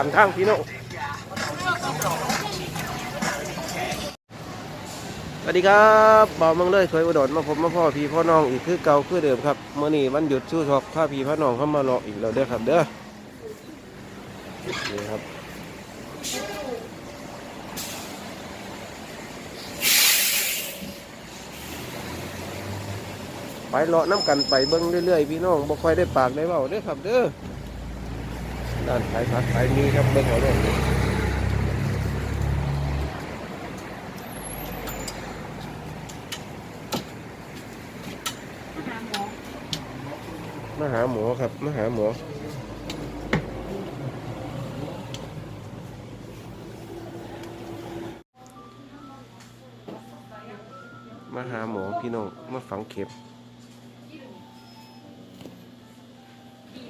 ามทางพี่น้องสวัสดีครับบ่าวมังเลยเคยอุดรมาผมมาพ่อพี่พ่อน้องอีกคือเก่าคือเดิมครับเมื่อนี้วันหยุดชูชอกข้าพี่พ่อน้องเข้ามาเลาะอีกแล้วเด้อครับ เด้อนี่ครับไปเลาะน้ำกันไปเบิ้งเรื่อยๆพี่น้องบ่ค่อยได้ปากได้เบาเด้อครับ เด้อ ด้านขายผักขายมีครับเบิ้งเอาด้อมาหาหมอครับมาหาหมอมาหาหมอพี่น้องมาฝังเข็ม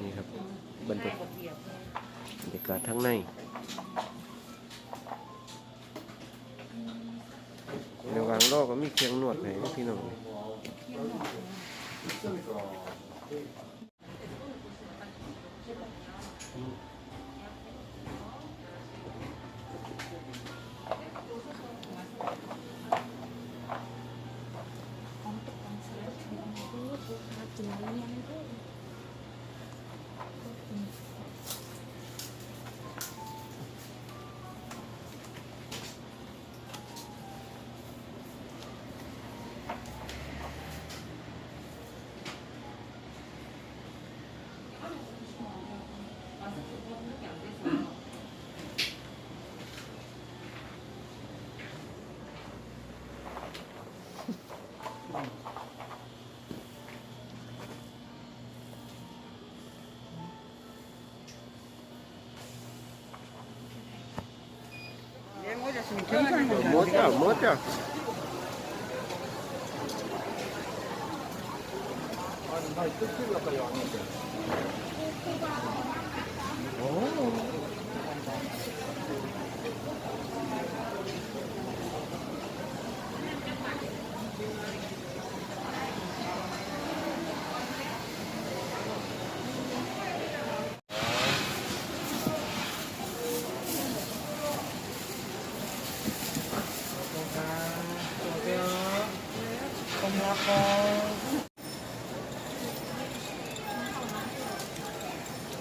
นี่ครับบรรยากาศบรรยากาศทั้างในในวางรอกก็มีเคียงนวดให้พี่น้อง หมดจ้ะหมดจ้ะ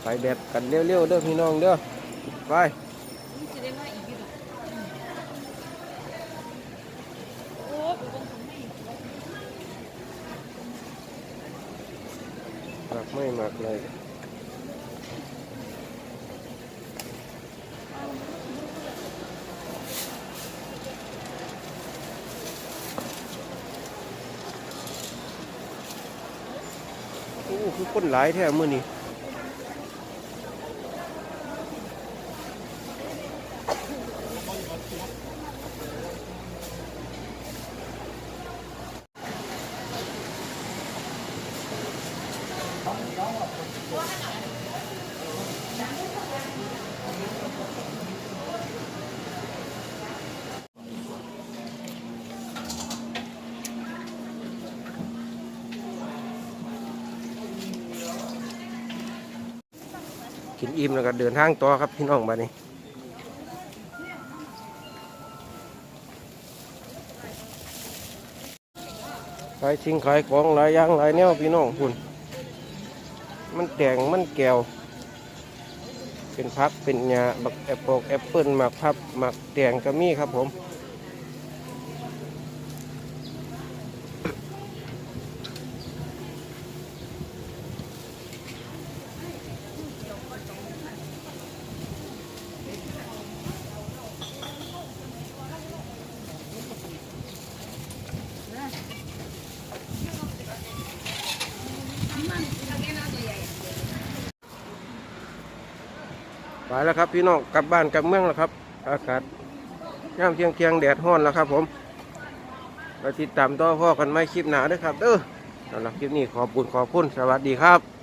ไปแบบกันเร็วๆเด้อพี่น้องเด้อไปหมักไม่หมักเลย คือคนหลายแท้มื้อนี้ กินอิ่มแล้วก็เดินทางต่อครับพี่น้องมานี่ขายชิงขายของหลายอย่างหลายแนวพี่น้องคุณมันแตงมันแก้ว เป็นพักเป็นหญ้าบักแอปเปิลแอปเปิลหมักพับหมักแตงก็มีครับผม ไปแล้วครับพี่น้องกลับบ้านกลับเมืองแล้วครับ อากาศย่ำเทียงเที่ยงๆแดดห้อนแล้วครับ ผมไปติดตามต่อพ่อกันไม่คลิปหนาด้วยครับเด้อสำหรับคลิปนี้ขอบคุณขอบคุณสวัสดีครับ